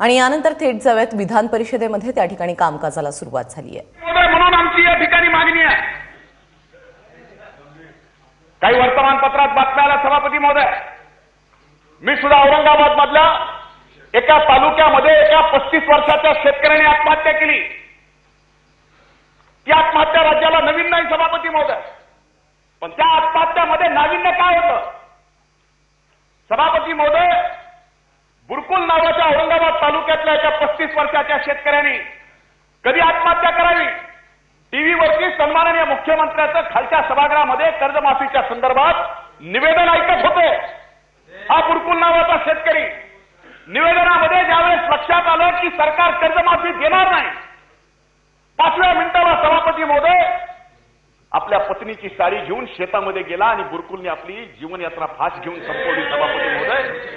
आणि यानंतर थेट जाऊयात विधान परिषदेमध्ये. त्या ठिकाणी कामकाजाला सुरुवात झाली आहे. म्हणून आमची या ठिकाणी मागणी आहे. काही वर्तमानपत्रात बातम्या आल्या सभापती महोदय. मी सुद्धा औरंगाबाद मधल्या एका तालुक्यामध्ये एका पस्तीस वर्षाच्या शेतकऱ्याने आत्महत्या केली. ती आत्महत्या राज्याला नवीन नाही सभापती महोदय. पण त्या आत्महत्यामध्ये नाविन्य काय होतं? सभापती महोदय बुरकुल नावाच्या औरंगाबाद तालुक्यातल्या एका पस्तीस वर्षाच्या शेतकऱ्यांनी कधी आत्महत्या करावी? टीव्हीवरती सन्माननीय मुख्यमंत्र्याचं खालच्या सभागृहामध्ये कर्जमाफीच्या संदर्भात निवेदन ऐकत होते. हा बुरकुल नावाचा शेतकरी निवेदनामध्ये ज्यावेळेस लक्षात आलं की सरकार कर्जमाफी देणार नाही. पाचव्या मिनिटाला सभापती महोदय आपल्या पत्नीची साडी घेऊन शेतामध्ये गेला आणि बुरकुलने आपली जीवनयात्रा फास घेऊन संपवली सभापती महोदय.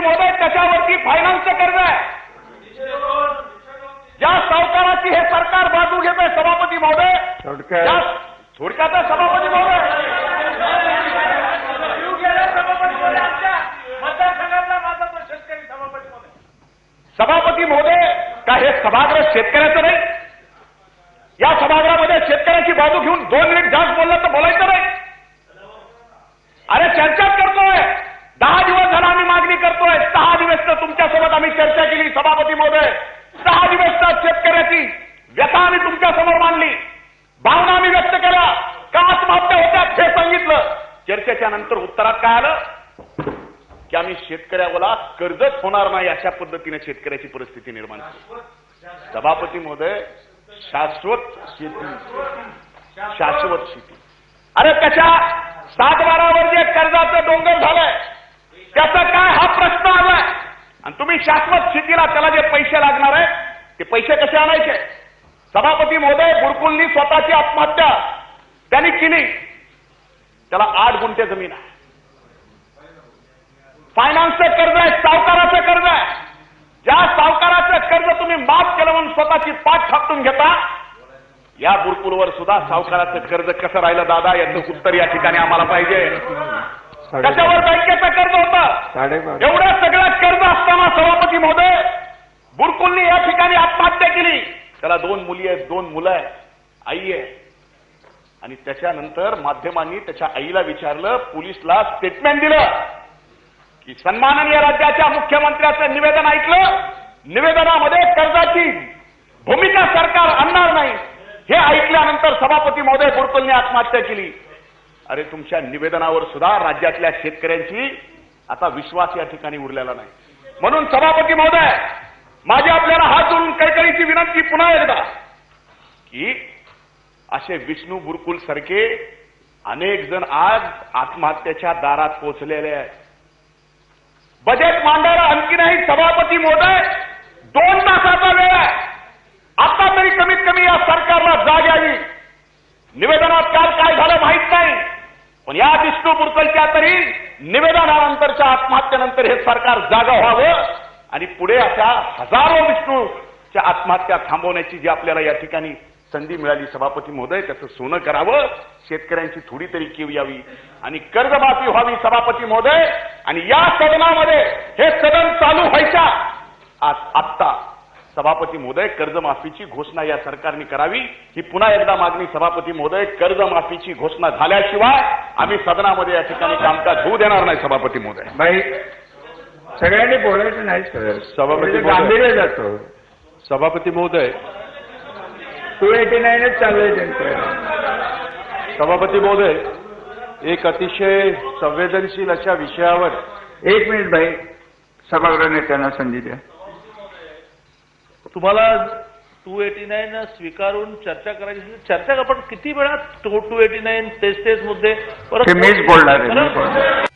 महोदय त्याच्यावरती फायनान्सचं कर्ज आहे. ज्या सावकाराची हे सरकार बाजू घेत आहे सभापती महोदय थोडक्यात- सभापती महोदय. सभापती महोदय का हे सभागृह शेतकऱ्याचं नाही? या सभागृहामध्ये शेतकऱ्याची बाजू घेऊन दोन सभापती महोदय सहा दिवस तर शेतकऱ्याची व्यथा आम्ही तुमच्यासमोर मांडली. भावना आम्ही व्यक्त केल्या. का आत्महत्या होत्या हे सांगितलं. चर्चेच्या नंतर उत्तरात काय आलं? की आम्ही शेतकऱ्याला कर्जच होणार नाही अशा पद्धतीने शेतकऱ्याची परिस्थिती निर्माण केली. सभापती महोदय शाश्वत शेती. शाश्वत शेती. अरे त्याच्या सात बारावर जे कर्जाचं डोंगर झालंय त्याचा काय हा प्रश्न आलाय आणि तुम्ही शाश्वत शेतीला त्याला जे पैसे लागणार आहेत ते पैसे कसे आणायचे? सभापती महोदय गुरुकुलनी स्वतःची आत्महत्या त्यांनी केली. त्याला आठ गुंठे जमीन आहे. फायनान्सचं कर्ज आहे सावकाराचं कर्ज आहे. ज्या सावकाराचं कर्ज तुम्ही माफ केलं म्हणून स्वतःची पाठ थापटून घेता या गुरुकुलवर सुद्धा सावकाराचं कर्ज कसं राहिलं दादा? याचं उत्तर या ठिकाणी आम्हाला पाहिजे. कशावर बँकेचं कर्ज होतं. साडेबारा एवढं सगळं कर्ज असताना सभापती महोदय बुरकुलनी या ठिकाणी आत्महत्या केली. त्याला दोन मुली आहेत दोन मुलं आहे आई आहे. आणि त्याच्यानंतर माध्यमांनी त्याच्या आईला विचारलं पोलिसला स्टेटमेंट दिलं की सन्माननीय राज्याच्या मुख्यमंत्र्याचं निवेदन ऐकलं. निवेदनामध्ये कर्जाची भूमिका सरकार आणणार नाही. हे ऐकल्यानंतर सभापती महोदय बुरकुलने आत्महत्या केली. अरे तुमच्या निवेदनावर सुद्धा राज्यातल्या शेतकऱ्यांची आता विश्वास या ठिकाणी उरलेला नाही. म्हणून सभापती महोदय माझी आपल्याला हात जोडून कैकळीची विनंती पुन्हा एकदा की असे विष्णू बुरकुल सारखे अनेक जण आज आत्महत्येच्या दारात पोहोचलेले आहेत. बजेट मांडायला आणखीनही सभापती महोदय दोन तासाचा वेळ आहे. आता तरी कमीत कमी या सरकारला जाग यावी निवेदनात काल काय झालं माहीत नाही पण या तरी निवेदनानंतरच्या आत्महत्येनंतर हे सरकार जागा व्हावं आणि पुढे अशा हजारो विष्णूच्या आत्महत्या थांबवण्याची जी आपल्याला या ठिकाणी संधी मिळाली सभापती महोदय त्याचं सोनं करावं शेतकऱ्यांची थोडी तरी कीव यावी आणि कर्जमाफी व्हावी सभापती महोदय. आणि या सदनामध्ये हे सदन चालू व्हायच्या आज आत्ता सभापती महोदय कर्जमाफीची घोषणा या सरकारने करावी. ही पुन्हा एकदा मागणी सभापती महोदय कर्जमाफीची घोषणा झाल्याशिवाय आम्ही सदनामध्ये या ठिकाणी कामकाज होऊ देणार नाही सभापती महोदय. बाई सगळ्यांनी बोलायचं नाही सभापती म्हणजे. गांभीर्य जातो. सभापती महोदय. टू एटी नाईनच चाललंय त्यांचं. सभापती महोदय एक अतिशय संवेदनशील अशा विषयावर एक मिनिट बाई सभागृह नेत्यांना संधी द्या. तुम्हाला टू एटी नाईन स्वीकारून चर्चा करायची असेल, चर्चा आपण किती वेळा टू एटी नाईन तेच तेच मुद्दे ते मीच? बोलणार.